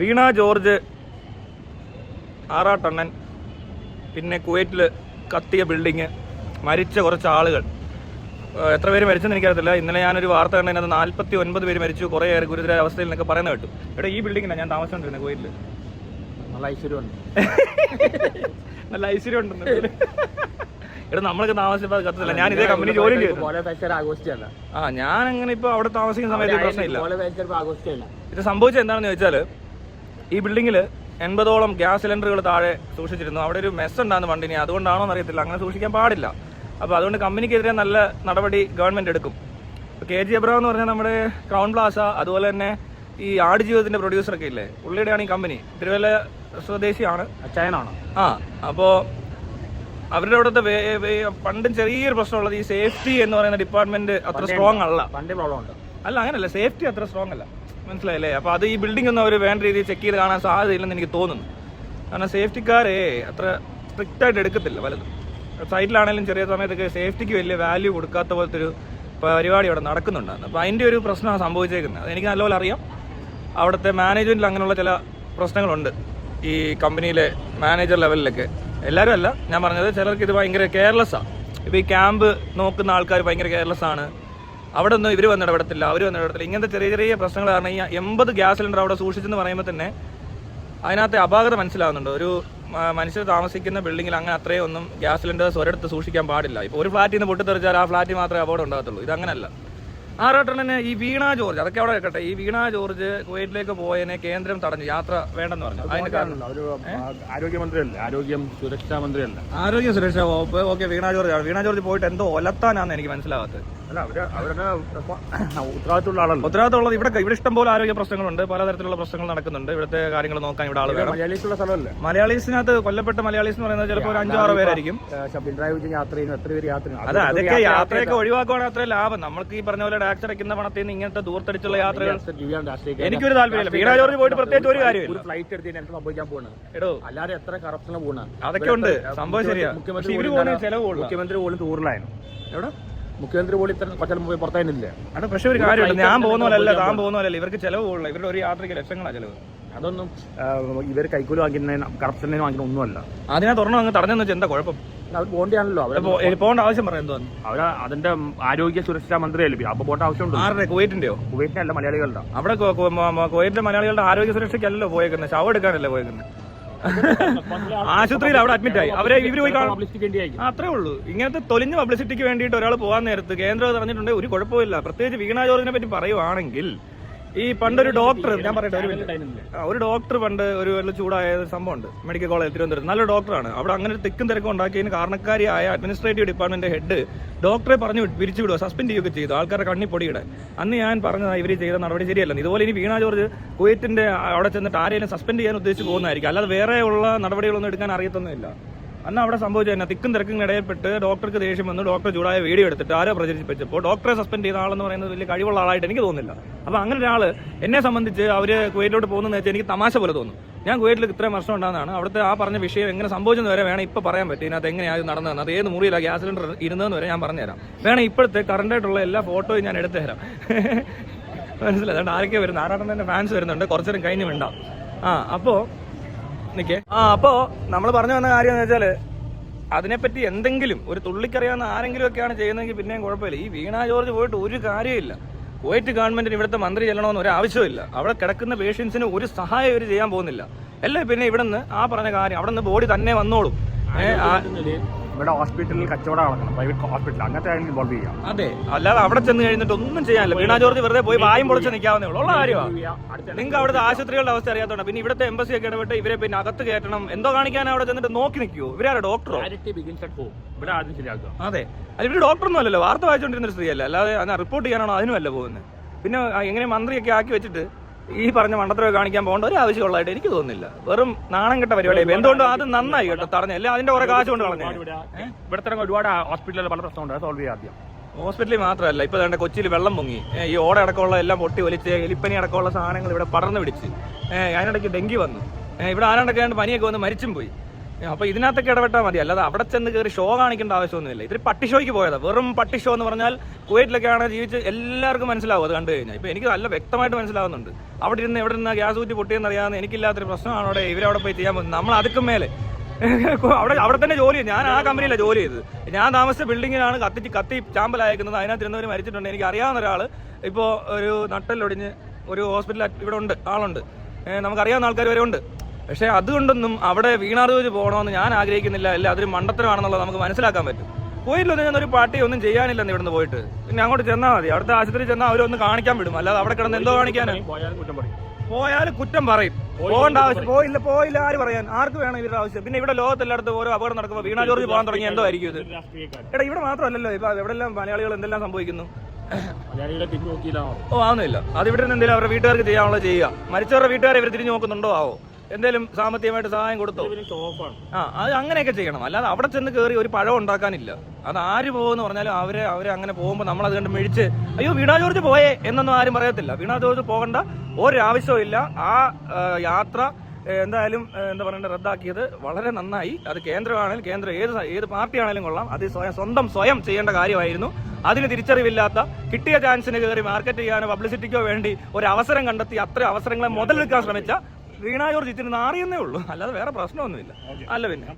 വീണ George ആറാട്ടണ്ണൻ പിന്നെ കുവൈറ്റിൽ കത്തിയ building മരിച്ച കുറച്ച് ആളുകൾ. എത്ര പേര് മരിച്ചെന്ന് എനിക്കറിയത്തില്ല. ഇന്നലെ ഞാനൊരു വാർത്ത കണ്ടതിനകത്ത് നാൽപ്പത്തി ഒൻപത് പേര് മരിച്ചു. കുറേ ഏറെ ഗുരുതര അവസ്ഥയിൽ നിന്നൊക്കെ പറയുന്നത് കേട്ടു. ഇവിടെ ഈ ബിൽഡിങ്ങിലാണ് ഞാൻ താമസിച്ചുകൊണ്ടിരുന്നത് കുവൈറ്റിൽ നല്ല ഐശ്വര്യമുണ്ട് നല്ല ഐശ്വര്യം ഉണ്ടെന്ന് ഇവിടെ നമ്മളൊക്കെ താമസിച്ചപ്പോൾ കത്തില്ല. കത്തത്തില്ല ഞാൻ ഇതേ കമ്പനി ജോലി ആഘോഷിച്ചല്ല ആ ഞാൻ അങ്ങനെ ഇപ്പൊ അവിടെ താമസിക്കുന്ന സമയത്ത് പ്രശ്നമില്ല. ഇത് സംഭവിച്ചത് എന്താണെന്ന് ചോദിച്ചാൽ ഈ ബിൽഡിങ്ങിൽ എൺപതോളം ഗ്യാസ് സിലിണ്ടറുകൾ താഴെ സൂക്ഷിച്ചിരുന്നു. അവിടെ ഒരു മെസ്സ് ഉണ്ടാകുന്ന വണ്ടിനി അതുകൊണ്ടാണോ എന്നറിയത്തില്ല അങ്ങനെ സൂക്ഷിക്കാൻ പാടില്ല. അപ്പോൾ അതുകൊണ്ട് കമ്പനിക്കെതിരെ നല്ല നടപടി ഗവൺമെന്റ് എടുക്കും. കെ ജി എബ്രാം എന്ന് പറഞ്ഞാൽ നമ്മുടെ ക്രൗൺ പ്ലാസ അതുപോലെ തന്നെ ഈ ആട് ജീവിതത്തിന്റെ പ്രൊഡ്യൂസറൊക്കെ ഇല്ലേ? പുള്ളിയുടെയാണ് ഈ കമ്പനി തിരുവല്ല സ്വദേശിയാണ്. ചൈനാണ് ആ അപ്പോൾ അവരുടെ അവിടുത്തെ പണ്ടും ചെറിയൊരു പ്രശ്നമുള്ളത് ഈ സേഫ്റ്റി എന്ന് പറയുന്ന ഡിപ്പാർട്ട്മെന്റ് അത്ര സ്ട്രോങ് അല്ല. പണ്ട് പ്രോബ്ലം ഉണ്ട്. അല്ല അങ്ങനല്ല. സേഫ്റ്റി അത്ര സ്ട്രോങ് അല്ല. മനസ്സിലായില്ലേ? അപ്പോൾ അത് ഈ ബിൽഡിംഗ് ഒന്നും അവർ വേണ്ട രീതിയിൽ ചെക്ക് ചെയ്ത് കാണാൻ സാധ്യതയില്ലെന്ന് എനിക്ക് തോന്നുന്നു. കാരണം സേഫ്റ്റിക്കാരെ അത്ര സ്ട്രിക്റ്റ് ആയിട്ട് എടുക്കത്തില്ല പലതും സൈറ്റിലാണെങ്കിലും ചെറിയ സമയത്തൊക്കെ സേഫ്റ്റിക്ക് വലിയ വാല്യൂ കൊടുക്കാത്ത പോലത്തെ ഒരു പരിപാടി അവിടെ നടക്കുന്നുണ്ടായിരുന്നു. അപ്പോൾ അതിന്റെ ഒരു പ്രശ്നമാണ് സംഭവിച്ചേക്കുന്നത്. അത് എനിക്ക് നല്ലപോലെ അറിയാം. അവിടുത്തെ മാനേജ്മെന്റിൽ അങ്ങനെയുള്ള ചില പ്രശ്നങ്ങളുണ്ട്. ഈ കമ്പനിയിലെ മാനേജർ ലെവലിലൊക്കെ എല്ലാവരും അല്ല ഞാൻ പറഞ്ഞത് ചിലർക്ക് ഇത് ഭയങ്കര കെയർലെസ്സാണ് ഇപ്പോൾ ഈ ക്യാമ്പ് നോക്കുന്ന ആൾക്കാർ ഭയങ്കര കെയർലെസ് ആണ്. അവിടെ ഒന്നും ഇവർ വന്നിടപെടത്തില്ല അവർ വന്നിടപെടത്തില്ല ഇങ്ങനത്തെ ചെറിയ ചെറിയ പ്രശ്നങ്ങൾ കാരണം ഈ എൺപത് ഗ്യാസ് സിലിണ്ടർ അവിടെ സൂക്ഷിച്ചെന്ന് പറയുമ്പോൾ തന്നെ അതിനകത്ത് അപാകത മനസ്സിലാവുന്നുണ്ട്. ഒരു മനുഷ്യർ താമസിക്കുന്ന ബിൽഡിങ്ങിൽ അങ്ങനെ അത്രയും ഒന്നും ഗ്യാസ് സിലിണ്ടേഴ്സ് ഒരിടത്ത് സൂക്ഷിക്കാൻ പാടില്ല. ഇപ്പോൾ ഒരു ഫ്ലാറ്റിൽ നിന്ന് പൊട്ടിത്തെറിച്ചാൽ ആ ഫ്ലാറ്റിൽ മാത്രമേ അപകടം ഉണ്ടാകത്തുള്ളൂ. ഇതങ്ങനല്ല ആ ആറാട്ടണ്ണന് ഈ വീണ ജോർജ് അതൊക്കെ അവിടെ വെക്കട്ടെ. ഈ വീണ ജോർജ് കുവൈറ്റിലേക്ക് പോയതിനെ കേന്ദ്രം തടഞ്ഞു യാത്ര വേണ്ടെന്ന് പറഞ്ഞു. അതിന്റെ കാരണം. ആരോഗ്യമന്ത്രിയല്ല ആരോഗ്യം സുരക്ഷാ മന്ത്രിയല്ല. ആരോഗ്യ സുരക്ഷാ വകുപ്പ്. ഓക്കെ വീണ ജോർജ് വീണ ജോർജ് പോയിട്ട് എന്തോ ഒലത്താനാന്ന് എനിക്ക് മനസ്സിലാവാത്തത്. അല്ല അവർ അവരുടെ ഉത്തരവാദിത്തമുള്ള ആളല്ല. ഉത്തരവാദിത്തമുള്ളത് ഇവിടെ ഇഷ്ടം പോലെ ആരോഗ്യ പ്രശ്നങ്ങളുണ്ട്. പലതരത്തിലുള്ള പ്രശ്നങ്ങൾ നടക്കുന്നുണ്ട്. ഇവിടുത്തെ കാര്യങ്ങൾ നോക്കാൻ ഇവിടെ ആൾ വേണം മലയാളീസുള്ള സ്ഥലമല്ലേ? മലയാളീസിനകത്ത് കൊല്ലപ്പെട്ട മലയാളീസ് എന്ന് പറയുന്നത് ചിലപ്പോൾ ഒരു അഞ്ചോ ആറോ പേരായിരിക്കും. യാത്ര ചെയ്യുന്നു എത്ര പേര് യാത്ര അതെ അത് അതൊക്കെ യാത്രയൊക്കെ ഒഴിവാക്കുവാണെങ്കിൽ അത്രയും ലാഭം. നമ്മൾക്ക് ഈ പറഞ്ഞ പോലെ ടാക്സ് അടയ്ക്കുന്ന പണത്തിൽ നിന്ന് ഇങ്ങനത്തെ ദൂർത്തടിച്ചുള്ള യാത്രകൾ എനിക്കൊരു താല്പര്യമില്ല. വീണാ ജോർജ് പോയിട്ട് പ്രത്യേകിച്ച് ഒരു കാര്യം ഒരു ഫ്ലൈറ്റ് എടുത്ത് എന്ത് സംഭവിക്കാൻ പോണ് എടോ. അല്ലാതെ എത്ര കറപ്ഷന് പോണ് അതൊക്കെ ഉണ്ട്. സംഭവം ശരിയാ. മുഖ്യമന്ത്രി ചെലവ് മുഖ്യമന്ത്രി പോലും ടൂറിലായിരുന്നു എവിടെ? മുഖ്യമന്ത്രി പോലും ഇത്ര കൊച്ചാലും പോയി പുറത്തായിരുന്നില്ലേ. അത് പക്ഷേ ഒരു കാര്യമുണ്ട്. ഞാൻ പോകുന്ന പോലല്ല താൻ പോകുന്ന പോലല്ല ഇവർക്ക് ചെലവ് പോകുള്ളൂ ഇവരുടെ ഒരു യാത്രയ്ക്ക് ലക്ഷങ്ങളാണ് ചെലവ്. അതൊന്നും ഇവർ കൈക്കൂലി വാങ്ങിക്കുന്നതിന് കറപ്ഷനെ വാങ്ങിക്കുന്ന ഒന്നുമല്ല. അതിനെ തുറന്നു അങ്ങ് തടഞ്ഞെന്ന് വെച്ചാൽ എന്താ കുഴപ്പം? അവർ പോകേണ്ടതാണല്ലോ. അവർ പോ- ഏ, പോകേണ്ട ആവശ്യം പറയാം എന്തോ അവർ അതിന്റെ ആരോഗ്യ സുരക്ഷാ മന്ത്രിയല്ലേ? അപ്പൊ പോകേണ്ട ആവശ്യമുണ്ട്. ആരുടെ? കുവൈറ്റിന്റെയോ? കുവൈറ്റിനല്ല മലയാളികളുടെ. അവിടെ കുവൈറ്റിലെ മലയാളികളുടെ ആരോഗ്യ സുരക്ഷയ്ക്കല്ലോ പോയേക്കുന്നത് ശവം എടുക്കാനല്ലേ പോയേക്കുന്നത് ആശുപത്രിയിൽ അവിടെ അഡ്മിറ്റ് ആയി. അവരെ ഇവർ പോയി കാണും. പബ്ലിസിറ്റിക്ക് വേണ്ടിയായിരിക്കും ആ, അത്രേ ഉള്ളൂ. ഇങ്ങനത്തെ തൊലിഞ്ഞ പബ്ലിസിറ്റിക്ക് വേണ്ടിയിട്ട് ഒരാൾ പോകാൻ നേരത്ത് കേന്ദ്രം പറഞ്ഞിട്ടുണ്ട് ഒരു കുഴപ്പമില്ല പ്രത്യേകിച്ച് വീണാ ജോർജിനെ പറ്റി പറയുവാണെങ്കിൽ ഈ പണ്ടൊരു ഡോക്ടർ ഞാൻ പറയട്ടെ ഒരു മിനിറ്റ് ഒരു ഡോക്ടർ പണ്ട് ഒരു വല്ല ചൂടായ ഒരു സംഭവമുണ്ട്. മെഡിക്കൽ കോളേജ് തിരുവനന്തപുരം നല്ല ഡോക്ടറാണ് അവിടെ അങ്ങനെ ഒരു തിക്കും തിരക്കും ഉണ്ടാക്കിയതിന് കാരണക്കാരിയായ അഡ്മിനിസ്ട്രേറ്റീവ് ഡിപ്പാർട്ട്മെന്റ് ഹെഡ് ഡോക്ടറെ പറഞ്ഞു പിരിച്ചു വിടുക സസ്പെൻഡ് ചെയ്യുകയൊക്കെ ചെയ്തു. ആൾക്കാരുടെ കണ്ണി പൊടിയിടാൻ. അന്ന് ഞാൻ പറഞ്ഞത് ഇവർ ചെയ്ത നടപടി ശരിയല്ല ഇതുപോലെ ഇനി വീണ ജോർജ് കുവൈറ്റിന്റെ അവിടെ ചെന്നിട്ട് ആരെയും സസ്പെൻഡ് ചെയ്യാൻ ഉദ്ദേശിച്ച് പോകുന്നതായിരിക്കും. അല്ലാതെ വേറെ ഉള്ള നടപടികളൊന്നും എടുക്കാൻ അറിയത്തൊന്നുമില്ല. അന്ന് അവിടെ സംഭവിച്ചു തന്നെ. തിക്കും തിരക്കും ഇടയപ്പെട്ട് ഡോക്ടർക്ക് ദേഷ്യം വന്നു. ഡോക്ടർ ചൂടായ വീഡിയോ എടുത്തിട്ട് ആരോ പ്രചരിപ്പിച്ചപ്പോൾ ഡോക്ടറെ സസ്പെൻഡ് ചെയ്ത ആളെന്ന് പറയുന്നത് വലിയ കഴിവുള്ള ആളായിട്ട് എനിക്ക് തോന്നുന്നില്ല. അപ്പോൾ അങ്ങനെ ഒരാൾ എന്നെ സംബന്ധിച്ച് അവർ കുവൈറ്റിലോട്ട് പോകുന്നതെന്ന് വെച്ചാൽ എനിക്ക് തമാശ പോലെ തോന്നും. ഞാൻ കുവൈറ്റിൽ ഇത്രയും വർഷം ഉണ്ടാകുന്നതാണ്. അവിടുത്തെ ആ പറഞ്ഞ വിഷയം എങ്ങനെ സംഭവിച്ചെന്ന് വരെ വേണം ഇപ്പോൾ പറയാൻ പറ്റും. ഇതിനകത്ത് എങ്ങനെയാണ് നടന്നതെന്ന്. അത് ഏത് മുറിയിലാണ് ഗ്യാസ് സിലിണ്ടർ ഇരുന്നതെന്ന് വരെ ഞാൻ പറഞ്ഞുതരാം. വേണം ഇപ്പോഴത്തെ കറണ്ടായിട്ടുള്ള എല്ലാ ഫോട്ടോയും ഞാൻ എടുത്തു തരാം മനസ്സിലായി? അതുകൊണ്ട് ആരൊക്കെ വരുന്നത് ആരാട്ടം തന്നെ ഫാൻസ് വരുന്നുണ്ട്. കുറച്ചേരം കഴിഞ്ഞ് വേണ്ട ആ അപ്പോൾ നിക്കേ. ആ അപ്പോ നമ്മൾ പറഞ്ഞു വന്ന കാര്യം എന്ന് വെച്ചാൽ അതിനെപ്പറ്റി എന്തെങ്കിലും ഒരു തുള്ളിക്കറിയാവുന്ന ആരെങ്കിലും ഒക്കെയാണ് ചെയ്യുന്നതെങ്കിൽ പിന്നെയും കുഴപ്പമില്ല. ഈ വീണ ജോർജ് പോയിട്ട് ഒരു കാര്യമില്ല കുവൈറ്റ് ഗവൺമെന്റിന് ഇവിടുത്തെ മന്ത്രി ചെല്ലണമെന്ന് ഒരു ആവശ്യമില്ല അവിടെ കിടക്കുന്ന പേഷ്യൻസിന് ഒരു സഹായം ഇവർ ചെയ്യാൻ പോകുന്നില്ല. അല്ലേ പിന്നെ ഇവിടുന്ന് ആ പറഞ്ഞ കാര്യം അവിടെ നിന്ന് ബോഡി തന്നെ വന്നോളും. ഇവിടെ ഹോസ്പിറ്റലിൽ കച്ചവടം നടക്കണം. പ്രൈവറ്റ് ഹോസ്പിറ്റൽ അങ്ങനത്തെ ആണെങ്കിൽ ഇൻവോൾവ് ചെയ്യാം. അതെ. അല്ലാതെ അവിടെ ചെന്ന് കഴിഞ്ഞിട്ട് ഒന്നും ചെയ്യാനില്ല. വീണാ ജോർജ് വെറുതെ പോയി വായും പൊളിച്ച് നിൽക്കാവുന്നേ ഉള്ളൂ. ഉള്ള കാര്യമാണ് നിങ്ങൾക്ക് അവിടുത്തെ ആശുപത്രികളുടെ അവസ്ഥ അറിയാത്തോണ്ട്. പിന്നെ ഇവിടുത്തെ എംബസി ഒക്കെ ഇടപെട്ട് ഇവരെ പിന്നെ അകത്ത് കയറ്റണം. എന്തോ കാണിക്കാൻ അവിടെ ചെന്നിട്ട് നോക്കി നിൽക്കുവോ ഇവരാരോ? ഡോക്ടറോ ചാരിറ്റി ബിഗിൻസ് അറ്റ് ഹോം ഇവിടെ ആദ്യം ശരിയാക്കുക. അതെ. അല്ല ഇവിടെ ഡോക്ടറൊന്നും അല്ലല്ലോ. വാർത്ത വായിച്ചുകൊണ്ടിരുന്ന ഒരു സ്ത്രീയല്ല. അല്ലാതെ അതിനെ റിപ്പോർട്ട് ചെയ്യാനാണോ അതിനുമല്ല പോകുന്നത്. പിന്നെ എങ്ങനെ മന്ത്രിയൊക്കെ ആക്കി വെച്ചിട്ട് ഈ പറഞ്ഞ മണ്ടത്തരമൊക്കെ കാണിക്കാൻ പോകേണ്ട ഒരു ആവശ്യമുള്ളതായിട്ട് എനിക്ക് തോന്നുന്നില്ല. വെറും നാണം കെട്ട പരിപാടി എന്തുകൊണ്ട് അത് നന്നായി കേട്ടോ തടഞ്ഞല്ല അതിന്റെ കുറെ കാശ് കൊണ്ട് കളഞ്ഞു. ഇവിടുത്തെ ഒരുപാട് ഹോസ്പിറ്റലിൽ പല പ്രശ്നമുണ്ട്. സോൾവ് ചെയ്യാം ആദ്യം. ഹോസ്പിറ്റലിൽ മാത്രമല്ല ഇപ്പൊ തന്നെ കൊച്ചിയിൽ വെള്ളം പൊങ്ങി. ഈ ഓട അടക്കമുള്ള എല്ലാം പൊട്ടി വലിച്ച് എലിപ്പനി അടക്കമുള്ള സാധനങ്ങൾ ഇവിടെ പടർന്നു പിടിച്ച്. അതിനിടയ്ക്ക് ഡെങ്കി വന്നു. ഇവിടെ ആരാണ്ടൊക്കെ പനിയൊക്കെ വന്ന് മരിച്ചും പോയി. അപ്പൊ ഇതിനകത്തൊക്കെ ഇടപെട്ടാൽ മതി. അല്ലാതെ അവിടെ ചെന്ന് കയറി ഷോ കാണിക്കേണ്ട ആവശ്യമൊന്നുമില്ല. ഇതൊരു പട്ടി ഷോയ്ക്ക് പോയത്. വെറും പട്ടി ഷോ എന്ന് പറഞ്ഞാൽ കുവൈറ്റിലൊക്കെയാണ് ജീവിച്ച് എല്ലാവർക്കും മനസ്സിലാവും അത് കണ്ടു കഴിഞ്ഞാൽ. ഇപ്പൊ എനിക്ക് നല്ല വ്യക്തമായിട്ട് മനസ്സിലാവുന്നുണ്ട്. അവിടെ ഇരുന്ന് എവിടെ നിന്ന് ഗ്യാസ് ഊറ്റി പൊട്ടിയെന്ന് അറിയാവുന്ന എനിക്കില്ലാത്തൊരു പ്രശ്നമാണ് അവിടെ ഇവരവിടെ പോയി ചെയ്യാൻ പോകുന്നത്. നമ്മൾ അതുക്കും മേലെ. അവിടെ അവിടെ തന്നെ ജോലി. ഞാൻ ആ കമ്പനിയിലാണ് ജോലി ചെയ്തത്. ഞാൻ താമസിച്ച ബിൽഡിങ്ങിലാണ് കത്തി കത്തി ചാമ്പലയക്കുന്നത് അതിനകത്ത് ഇരുന്നവർ മരിച്ചിട്ടുണ്ട്. എനിക്ക് അറിയാവുന്ന ഒരാൾ ഇപ്പോൾ ഒരു നട്ടലൊടിഞ്ഞ് ഒരു ഹോസ്പിറ്റൽ ഇവിടെ ഉണ്ട്. ആളുണ്ട്. നമുക്ക് നമുക്കറിയാവുന്ന ആൾക്കാർ വരെ ഉണ്ട്. പക്ഷേ അതുകൊണ്ടൊന്നും അവിടെ വീണാർജോജ് പോകണമെന്ന് ഞാൻ ആഗ്രഹിക്കുന്നില്ല. അല്ല? അതൊരു മണ്ടത്തരമാണെന്നുള്ളത് നമുക്ക് മനസ്സിലാക്കാൻ പറ്റും. പോയില്ലൊന്നും ഞാൻ ഒരു പാർട്ടി ഒന്നും ചെയ്യാനില്ലെന്ന് ഇവിടുന്ന് പോയിട്ട്. പിന്നെ അങ്ങോട്ട് ചെന്നാൽ മതി. അവിടുത്തെ ആശുപത്രി ചെന്നാൽ അവരൊന്ന് കാണിക്കാൻ വിടും. അല്ലാതെ അവിടെ കിടന്ന് എന്തോ കാണിക്കാനാണ് പോയാലും കുറ്റം പറയും. പോയാൽ കുറ്റം പറയും. പോകേണ്ട ആവശ്യം പോയില്ല പോയില്ല ആര് പറയാൻ? ആർക്ക് വേണം ഇവരുടെ ആവശ്യം? പിന്നെ ഇവിടെ ലോകത്തെല്ലായിടത്തും ഓരോ അപകടം നടക്കുമ്പോൾ വീണാ ജോർജ് പോകാൻ തുടങ്ങി എന്തോ ആയിരിക്കും ഇത്? എടാ ഇവിടെ മാത്രമല്ലല്ലോ. ഇപ്പൊ എവിടെല്ലാം മലയാളികൾ എന്തെല്ലാം സംഭവിക്കുന്നു? ഓ ആവുന്നില്ല അത് ഇവിടെ നിന്ന് എന്തെങ്കിലും അവരുടെ വീട്ടുകാർക്ക് ചെയ്യാനുള്ള ചെയ്യുക. മരിച്ചവരുടെ വീട്ടുകാരെ ഇവർ തിരിഞ്ഞു നോക്കുന്നുണ്ടോ? ആവോ? എന്തെങ്കിലും സാമ്പത്തികമായിട്ട് സഹായം കൊടുത്തോ? ആ അത് അങ്ങനെയൊക്കെ ചെയ്യണം. അല്ലാതെ അവിടെ ചെന്ന് കയറി ഒരു പഴം ഉണ്ടാക്കാനില്ല. അത് ആര് പോകുമെന്ന് പറഞ്ഞാലും അവരെ അവരെ അങ്ങനെ പോകുമ്പോൾ നമ്മൾ അത് കണ്ട് മേടിച്ച് അയ്യോ വീണാ ജോർജ് പോയേ എന്നൊന്നും ആരും പറയത്തില്ല. വീണാ ജോർജ് പോകേണ്ട ഒരാവശ്യവും ഇല്ല. ആ യാത്ര എന്തായാലും എന്താ പറയണ്ടത് റദ്ദാക്കിയത് വളരെ നന്നായി. അത് കേന്ദ്രമാണെങ്കിലും കേന്ദ്രം ഏത് ഏത് പാർട്ടിയാണെങ്കിലും കൊള്ളാം. അത് സ്വയം സ്വന്തം സ്വയം ചെയ്യേണ്ട കാര്യമായിരുന്നു. അതിന് തിരിച്ചറിവില്ലാത്ത കിട്ടിയ ചാൻസിന് കയറി മാർക്കറ്റ് ചെയ്യാനോ പബ്ലിസിറ്റിക്കോ വേണ്ടി ഒരു അവസരം കണ്ടെത്തി അത്ര അവസരങ്ങളെ മുതലെടുക്കാൻ ശ്രമിച്ച വീണാ ജോർജ് ഇത്തിരി നാറിയെന്നേ ഉള്ളൂ. അല്ലാതെ വേറെ പ്രശ്നമൊന്നുമില്ല. അല്ല പിന്നെ.